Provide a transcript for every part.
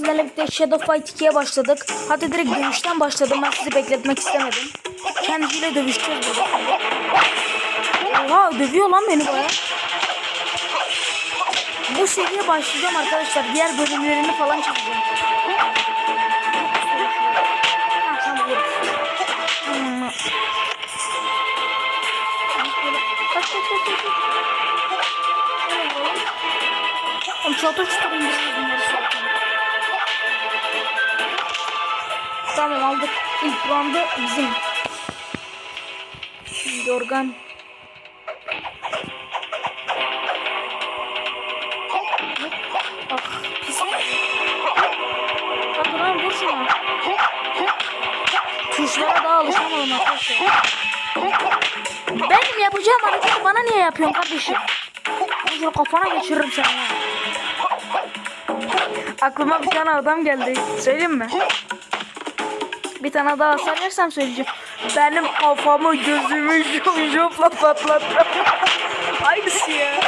sizlerle birlikte Shadow Fight 2'ye başladık. Hatta direkt dövüşten başladım. Ben sizi bekletmek istemedim. Kendisiyle dövüşeceğiz burada. Oha dövüyor lan beni baya. Bu seriye başlayacağım arkadaşlar. Diğer bölümlerini falan çekeceğim. Tamam, dur. Hmm. Kaç, Tamam aldık. İlk round'u bizim. Yorgan. Ah pis. Hadi lan vur şuna. Tuşlara daha alışamadım arkadaşlar. Benim yapacağım hareketi bana niye yapıyorsun kardeşim? Şunu kafana geçiririm seni. Aklıma bir tane adam geldi. Söyleyeyim mi? Bir tane daha hasar yersem söyleyeceğim. Benim kafamı gözümü jopla patlattı. Aynısı ya.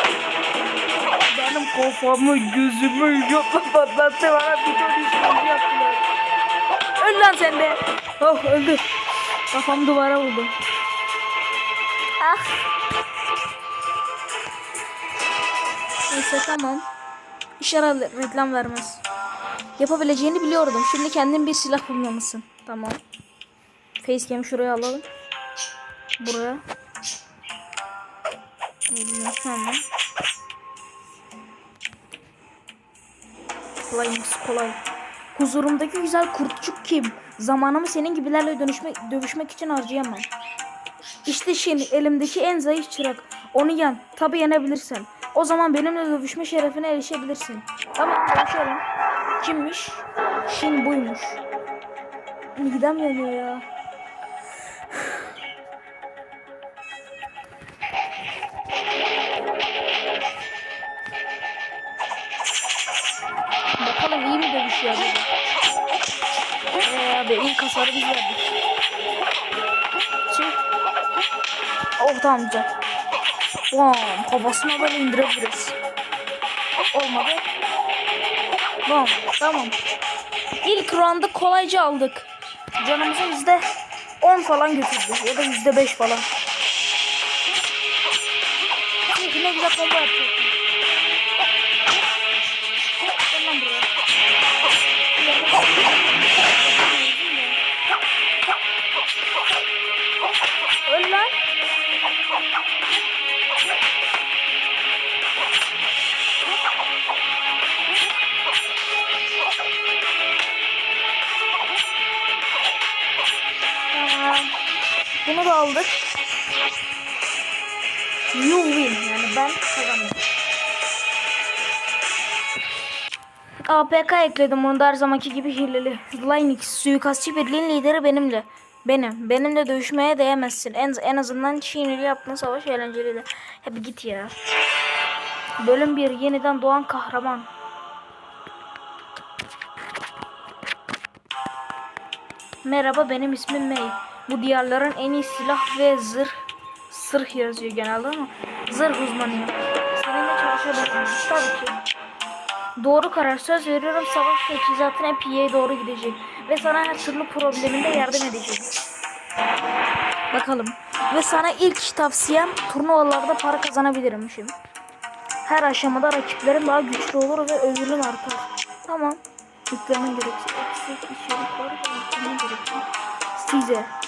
Benim kafamı gözümü jopla patlattı. Bana bir ton işkence yaptılar. Öl lan sen de. Oh öldü. Kafam duvara vurdu. Ah. Neyse tamam. İşaret reklam vermez. Yapabileceğini biliyordum. Şimdi kendin bir silah bulmamışsın. Tamam. Facecam'i şuraya alalım. Buraya. Eline tamam. Kolaymış kolay. Huzurumdaki güzel kurtçuk kim? Zamanımı senin gibilerle dönüşmek, dövüşmek için harcayamam. İşte Şin elimdeki en zayıf çırak. Onu yen. Tabi yenebilirsen. O zaman benimle dövüşme şerefine erişebilirsin. Tamam dövüşelim. Kimmiş? Şin buymuş. Midem yanıyor ya. Bakalım iyi mi dövüşüyor acaba? Ee, abi ilk hasarı biz verdik. Şey. Oh tamam güzel. Bam kafasına böyle indirebiliriz. Olmadı. Bam tamam. İlk round'u kolayca aldık. Canımızı yüzde 10 falan götürdü. Ya da yüzde 5 falan. Çünkü ne güzel combo yapacak. Gel lan buraya. Öl lan. Bunu da aldık. You win. Yani ben kazandım. APK ekledim onu da her zamanki gibi hileli. Linux suikastçı birliğin lideri benimle. Benim. Benimle dövüşmeye değemezsin. En, en azından Çinili yaptığın savaş eğlenceliydi. Hep git ya. Bölüm 1. Yeniden doğan kahraman. Merhaba benim ismim May. Bu diyarların en iyi silah ve zırh sırh yazıyor genelde ama zırh uzmanıyım. Seninle çalışabilirim. Tabii ki. Doğru karar söz veriyorum savaş teçhizatın hep iyiye doğru gidecek. Ve sana her türlü probleminde yardım edecek. Bakalım. Ve sana ilk tavsiyem turnuvalarda para kazanabilirim Her aşamada rakiplerin daha güçlü olur ve özürlün artar. Tamam. Yüklemen gerekirse. Eksik içerik var. Yüklemen gerekirse. Size.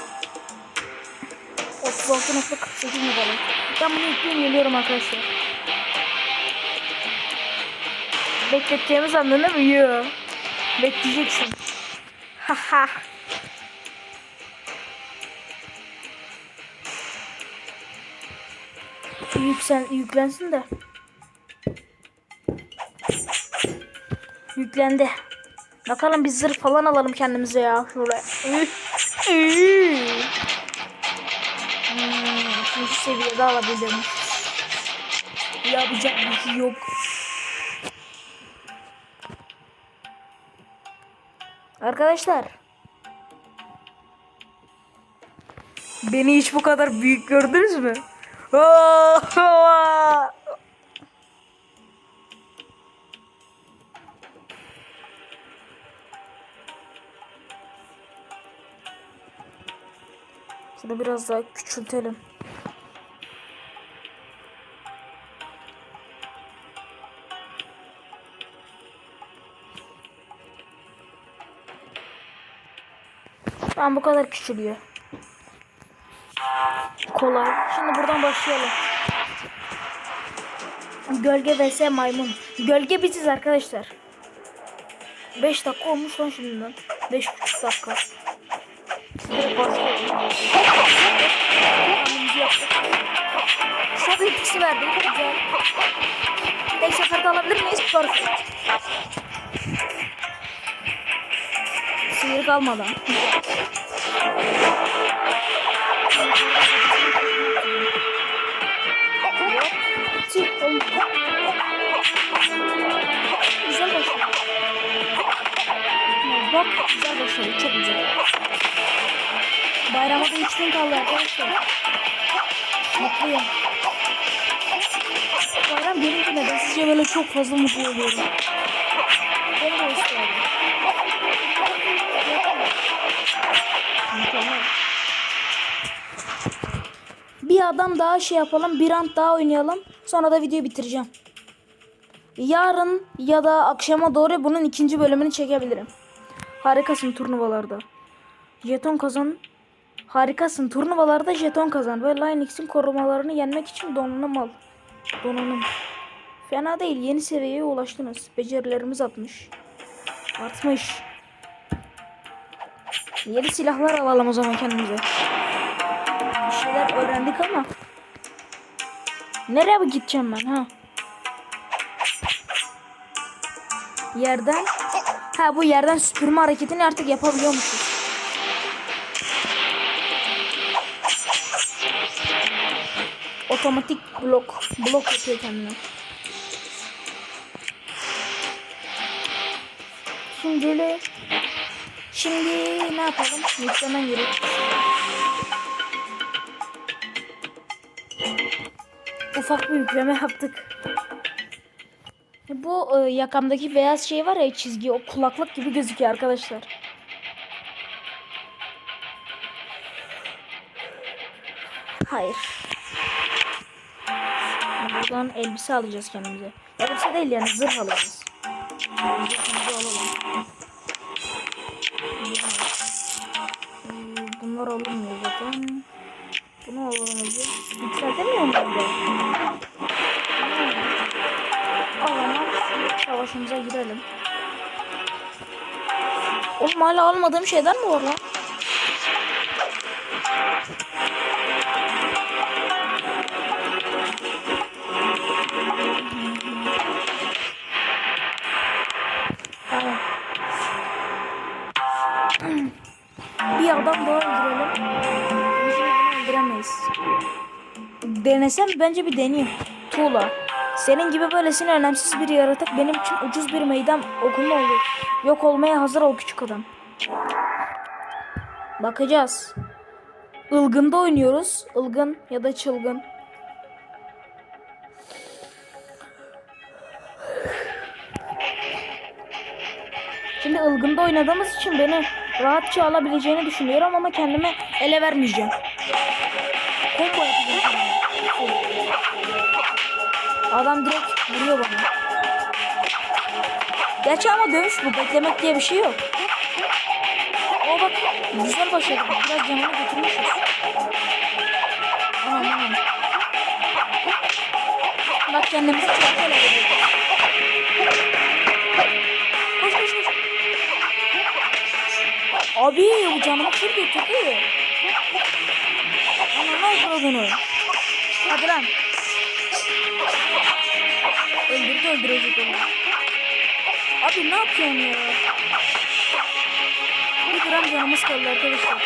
36.48 megabayt. Ben bunu yükleyeyim geliyorum arkadaşlar. Bekleteceğimi sandın değil mi? Yo. Bekleyeceksin. Haha. Şu yüksel, yüklensin de. Yüklendi. Bakalım bir zırh falan alalım kendimize ya. Şuraya üçüncü seviyede alabilirim. Yapacak bir şey yok. Arkadaşlar. Beni hiç bu kadar büyük gördünüz mü? Şunu biraz daha küçültelim. Tamam bu kadar küçülüyor. Kolay. Şimdi buradan başlayalım. Gölge vs maymun. Gölge biziz arkadaşlar. 5 dakika olmuş lan şimdiden. 5,5 dakika. Direkt başlayalım. Hamlemizi yaptık. Şok etkisi verdi. Güzel. Tek seferde alabilir miyiz? Perfect. Sıyırık almadan. Güzel. Başladı. Bak güzel başladı. Çok güzel. Bayrama da 3 gün kaldı arkadaşlar. Mutluyum. Bayram gelince neden sizce böyle çok fazla mutlu oluyorum. Adam daha şey yapalım. Bir ant daha oynayalım. Sonra da videoyu bitireceğim. Yarın ya da akşama doğru bunun ikinci bölümünü çekebilirim. Harikasın turnuvalarda. Jeton kazan. Harikasın turnuvalarda jeton kazan. Ve Linex'in korumalarını yenmek için donanım al. Donanım. Fena değil. Yeni seviyeye ulaştınız. Becerilerimiz artmış. Artmış. Yeni silahlar alalım o zaman kendimize. Öğrendik ama. Nereye gideceğim ben ha? Yerden. Ha bu yerden süpürme hareketini artık yapabiliyormuşuz. Otomatik blok. Blok yapıyor kendine. Şimdi Şimdi ne yapalım? Yüklemen gerek. Ufak bir yükleme yaptık. Bu e, yakamdaki beyaz şey var ya çizgi o kulaklık gibi gözüküyor arkadaşlar. Hayır. Buradan elbise alacağız kendimize. Elbise değil yani zırh alacağız. Bunlar alınmıyor zaten. Bunu alalım önce. Yükseltemiyor mu burada? O zaman savaşımıza girelim. Oğlum hala almadığım şeyler mi var lan? Bir adam daha öldürelim. Öldüremeyiz. Denesem bence bir deneyeyim. Tuğla. Senin gibi böylesine önemsiz bir yaratık benim için ucuz bir meydan okuma olur. Yok olmaya hazır o küçük adam. Bakacağız. Ilgın'da oynuyoruz. Ilgın ya da çılgın. Şimdi ılgında oynadığımız için beni rahatça alabileceğini düşünüyorum ama kendime ele vermeyeceğim. Combo yapacağım. Adam direkt vuruyor bana. Gerçi ama dövüş bu. Beklemek diye bir şey yok. O bak güzel başladı. Biraz canını götürmüşüz. Aman aman. Bak kendimizi ele veriyoruz. Koş koş koş. Abi bu canımı full götürdü. Ananı avradını. Hadi lan. Öldürdü öldürecek onu. Abi ne yapıyorsun ya? Bir gram canımız kaldı arkadaşlar.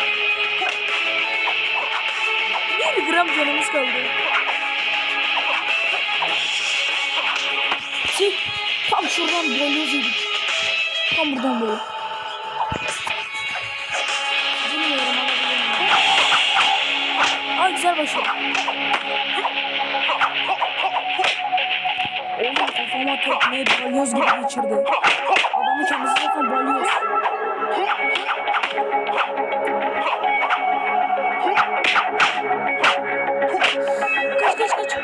Bir gram canımız kaldı. Şey, tam şuradan balyoz yedik. Tam buradan böyle. Bilmiyorum alabilir miyim? Ay güzel başladı. adama tekmeyi balyoz gibi geçirdi. Adamı kendisi zaten balyoz. Kaç kaç kaç.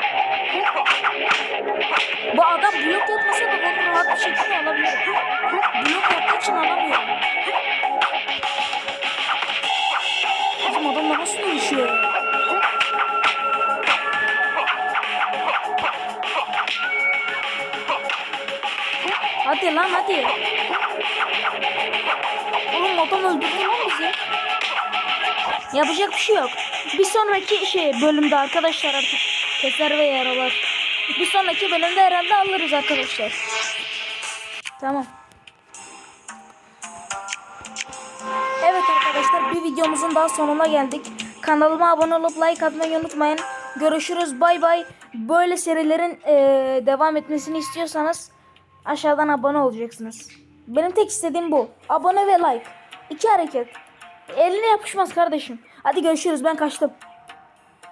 Bu adam blok yapmasa da onu rahat bir şekilde alabilir. Blok yaptığı için alamıyor. Bizim adam nasıl değişiyor? Lan hadi. Oğlum adam öldürdü lan bizi. Yapacak bir şey yok. Bir sonraki şey bölümde arkadaşlar artık keser ve yaralar. Bir sonraki bölümde herhalde alırız arkadaşlar. Tamam. Evet arkadaşlar bir videomuzun daha sonuna geldik. Kanalıma abone olup like atmayı unutmayın. Görüşürüz bay bay. Böyle serilerin eee, devam etmesini istiyorsanız aşağıdan abone olacaksınız. Benim tek istediğim bu. Abone ve like. İki hareket. Eline yapışmaz kardeşim. Hadi görüşürüz ben kaçtım.